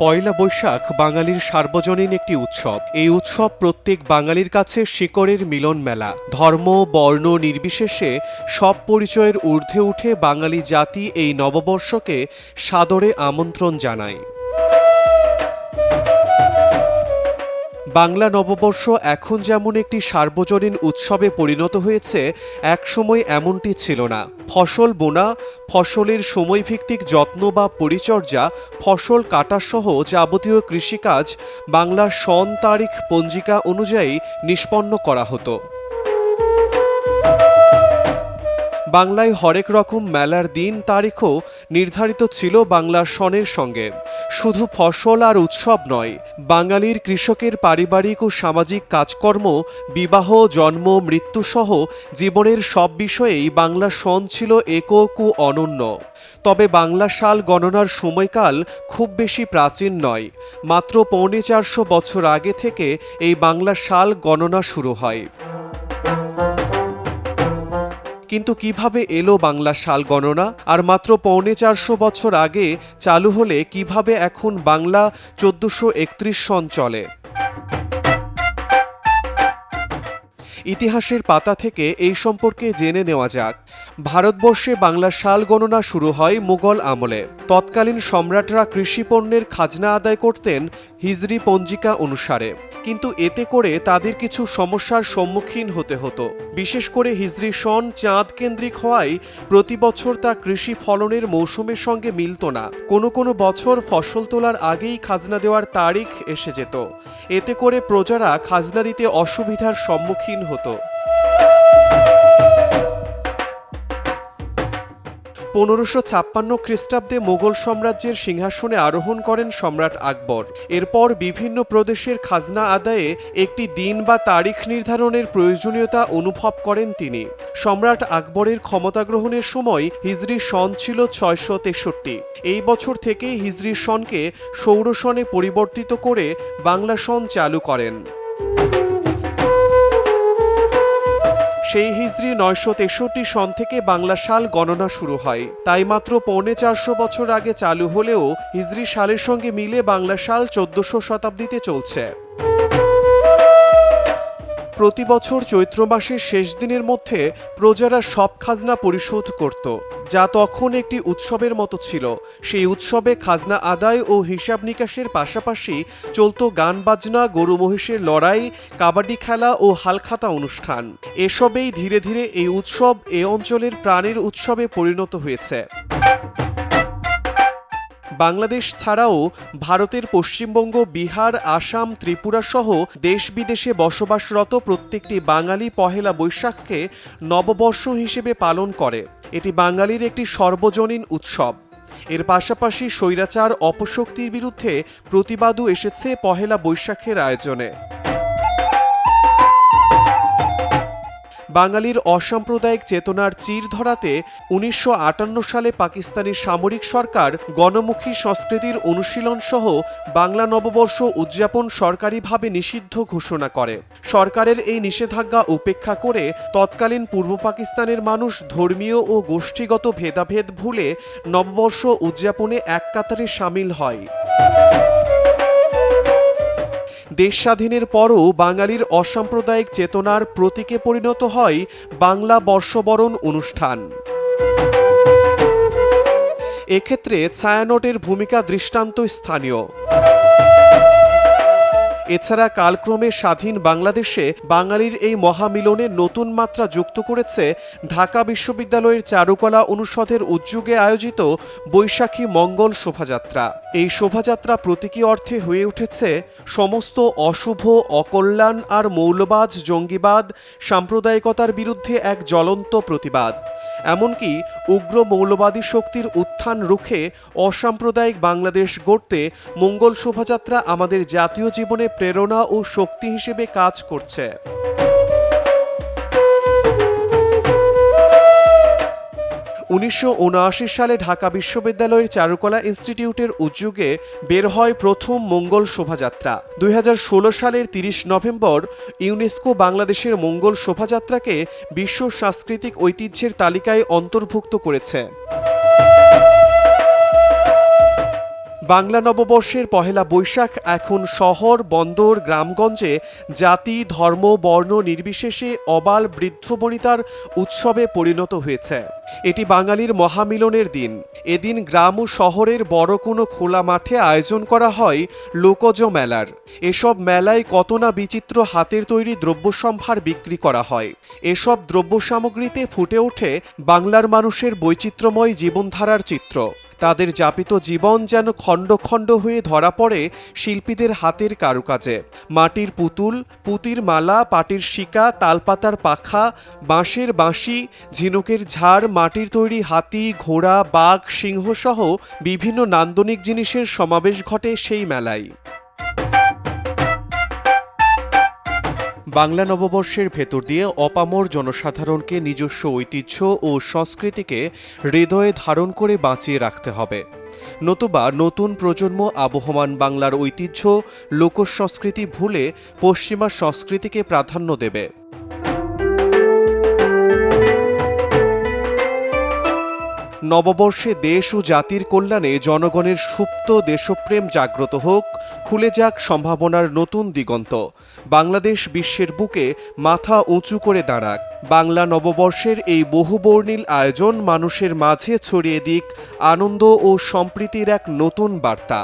পয়লা বৈশাখ বাঙালির সার্বজনীন একটি উৎসব। এই উৎসব প্রত্যেক বাঙালির কাছে শিকড়ের মিলন মেলা। ধর্ম, বর্ণ নির্বিশেষে সব পরিচয়ের ঊর্ধ্বে উঠে বাঙালি জাতি এই নববর্ষকে সাদরে আমন্ত্রণ জানায়। বাংলা নববর্ষ এখন যেমন একটি সার্বজনীন উৎসবে পরিণত হয়েছে, একসময় এমনটি ছিল না। ফসল বোনা, ফসলের সময়ভিত্তিক যত্ন বা পরিচর্যা, ফসল কাটাসহ যাবতীয় কৃষিকাজ বাংলার সন তারিখ, পঞ্জিকা অনুযায়ী নিষ্পন্ন করা হতো। বাংলায় হরেক রকম মেলার দিন তারিখও নির্ধারিত ছিল বাংলার সনের সঙ্গে। শুধু ফসল আর উৎসব নয়, বাঙালির কৃষকের পারিবারিক ও সামাজিক কাজকর্ম, বিবাহ, জন্ম মৃত্যুসহ জীবনের সব বিষয়েই বাংলা সন ছিল একক ও অনন্য। তবে বাংলা সাল গণনার সময়কাল খুব বেশি প্রাচীন নয়, মাত্র পৌনে চারশো বছর আগে থেকে এই বাংলা সাল গণনা শুরু হয়। কিন্তু কীভাবে এলো বাংলা সাল গণনা? আর মাত্র পৌনে চারশো বছর আগে চালু হলে কীভাবে এখন বাংলা চোদ্দশো একত্রিশ সন চলে? ইতিহাসের পাতা থেকে এই সম্পর্কে জেনে নেওয়া যাক। ভারতবর্ষে বাংলা সাল গণনা শুরু হয় মুঘল আমলে। তৎকালীন সম্রাটরা কৃষি পণ্যের খাজনা আদায় করতেন হিজরি পঞ্জিকা অনুসারে। কিন্তু এতে করে তাদের কিছু সমস্যার সম্মুখীন হতে হতো। বিশেষ করে হিজরি সন চাঁদ কেন্দ্রিক হওয়ায় প্রতি বছর তা কৃষি ফলনের মৌসুমের সঙ্গে মিলত না। কোনো কোনো বছর ফসল তোলার আগেই খাজনা দেওয়ার তারিখ এসে যেত। এতে করে প্রজারা খাজনা দিতে অসুবিধার সম্মুখীন হতো। পনেরোশো ছাপ্পান্ন খ্রিস্টাব্দে মোগল সাম্রাজ্যের সিংহাসনে আরোহণ করেন সম্রাট আকবর। এরপর বিভিন্ন প্রদেশের খাজনা আদায়ে একটি দিন বা তারিখ নির্ধারণের প্রয়োজনীয়তা অনুভব করেন তিনি। সম্রাট আকবরের ক্ষমতা গ্রহণের সময় হিজরি সন ছিল ছয়শো তেষট্টি। এই বছর থেকেই হিজরি সনকে সৌরসনে পরিবর্তিত করে বাংলা সন চালু করেন। সেই হিজড়ি নয়শো তেষট্টি সন থেকে বাংলা সাল গণনা শুরু হয়। তাই মাত্র পৌনে চারশো বছর আগে চালু হলেও হিজড়ি সালের সঙ্গে মিলে বাংলা সাল চোদ্দশো শতাব্দীতে চলছে। প্রতি বছর চৈত্র মাসের শেষ দিনের মধ্যে প্রজারা সব খাজনা পরিশোধ করত, যা তখন একটি উৎসবের মতো ছিল। সেই উৎসবে খাজনা আদায় ও হিসাব নিকাশের পাশাপাশি চলত গান বাজনা গরু মহিষের লড়াই, কাবাডি খেলা ও হালখাতা অনুষ্ঠান। এসবেই ধীরে ধীরে এই উৎসব এ অঞ্চলের প্রাণের উৎসবে পরিণত হয়েছে। বাংলাদেশ ছাড়াও ভারতের পশ্চিমবঙ্গ, বিহার, আসাম, ত্রিপুরা সহ দেশ বিদেশে বসবাসরত প্রত্যেকটি বাঙালি পহেলা বৈশাখকে নববর্ষ হিসেবে পালন করে। এটি বাঙালির একটি সর্বজনীন উৎসব। এর পাশাপাশি স্বৈরাচার, অপশক্তির বিরুদ্ধে প্রতিবাদও এসেছে পহেলা বৈশাখের আয়োজনে। বাঙালির অসাম্প্রদায়িক চেতনার চির ধরাতে উনিশশো আটান্ন সালে পাকিস্তানি সামরিক সরকার গণমুখী সংস্কৃতির অনুশীলন সহ বাংলা নববর্ষ উদযাপন সরকারিভাবে নিষিদ্ধ ঘোষণা করে। সরকারের এই নিষেধাজ্ঞা উপেক্ষা করে তৎকালীন পূর্ব পাকিস্তানের মানুষ ধর্মীয় ও গোষ্ঠীগত ভেদাভেদ ভুলে নববর্ষ উদযাপনে এক কাতারে সামিল হয়। দেশ স্বাধীনের পরও বাঙালির অসাম্প্রদায়িক চেতনার প্রতীকে পরিণত হয় বাংলা বর্ষবরণ অনুষ্ঠান। এক্ষেত্রে ছায়ানটের ভূমিকা দৃষ্টান্ত স্থানীয়। এছাড়া কালক্রমে স্বাধীন বাংলাদেশে বাঙালির এই মহামিলনে নতুন মাত্রা যুক্ত করেছে ঢাকা বিশ্ববিদ্যালয়ের চারুকলা অনুষদের উদ্যোগে আয়োজিত বৈশাখী মঙ্গল শোভাযাত্রা। এই শোভাযাত্রা প্রতীকী অর্থে হয়ে উঠেছে সমস্ত অশুভ, অকল্যাণ আর মৌলবাদ জঙ্গিবাদ, সাম্প্রদায়িকতার বিরুদ্ধে এক জ্বলন্ত প্রতিবাদ। এমনকি উগ্র মৌলবাদী শক্তির উত্থান রুখে অসাম্প্রদায়িক বাংলাদেশ গড়তে মঙ্গল শোভাযাত্রা আমাদের জাতীয় জীবনে প্রেরণা ও শক্তি হিসেবে কাজ করছে। উনিশশো উনআশি সালে ঢাকা বিশ্ববিদ্যালয়ের চারুকলা ইনস্টিটিউটের উদ্যোগে বের হয় প্রথম মঙ্গল শোভাযাত্রা। দুই হাজার ষোলো সালের তিরিশ নভেম্বর ইউনেস্কো বাংলাদেশের মঙ্গল শোভাযাত্রাকে বিশ্ব সাংস্কৃতিক ঐতিহ্যের তালিকায় অন্তর্ভুক্ত করেছে। বাংলা নববর্ষের পহেলা বৈশাখ এখন শহর, বন্দর, গ্রামগঞ্জে জাতি, ধর্ম, বর্ণ নির্বিশেষে অবাল বৃদ্ধ বনিতার উৎসবে পরিণত হয়েছে। এটি বাঙালির মহামিলনের দিন। এদিন গ্রাম ও শহরের বড় কোনো খোলা মাঠে আয়োজন করা হয় লোকজ মেলার। এসব মেলায় কত না বিচিত্র হাতের তৈরি দ্রব্যসম্ভার বিক্রি করা হয়। এসব দ্রব্য সামগ্রীতে ফুটে ওঠে বাংলার মানুষের বৈচিত্র্যময় জীবনধারার চিত্র। তাদের যাপিত জীবন যেন খণ্ড খণ্ড হয়ে ধরা পড়ে শিল্পীদের হাতের কারুকাজে। মাটির পুতুল, পুতির মালা, পাটির শিকা, তালপাতার পাখা, বাঁশের বাঁশি, ঝিনুকের ঝাড়, মাটির তৈরি হাতি, ঘোড়া, বাঘ, সিংহসহ বিভিন্ন নান্দনিক জিনিসের সমাবেশ ঘটে সেই মেলায়। বাংলা নববর্ষের ভেতর দিয়ে অপামর জনসাধারণকে নিজস্ব ঐতিহ্য ও সংস্কৃতিকে হৃদয়ে ধারণ করে বাঁচিয়ে রাখতে হবে। নতুবা নতুন প্রজন্ম আবহমান বাংলার ঐতিহ্য, লোকসংস্কৃতি ভুলে পশ্চিমা সংস্কৃতিকে প্রাধান্য দেবে। নববর্ষে দেশ ও জাতির কল্যাণে জনগণের সুপ্ত দেশপ্রেম জাগ্রত হোক, খুলে যাক সম্ভাবনার নতুন দিগন্ত। বাংলাদেশ বিশ্বের বুকে মাথা উঁচু করে দাঁড়াক। বাংলা নববর্ষের এই বহুবর্ণিল আয়োজন মানুষের মাঝে ছড়িয়ে দিক আনন্দ ও সম্প্রীতির এক নতুন বার্তা।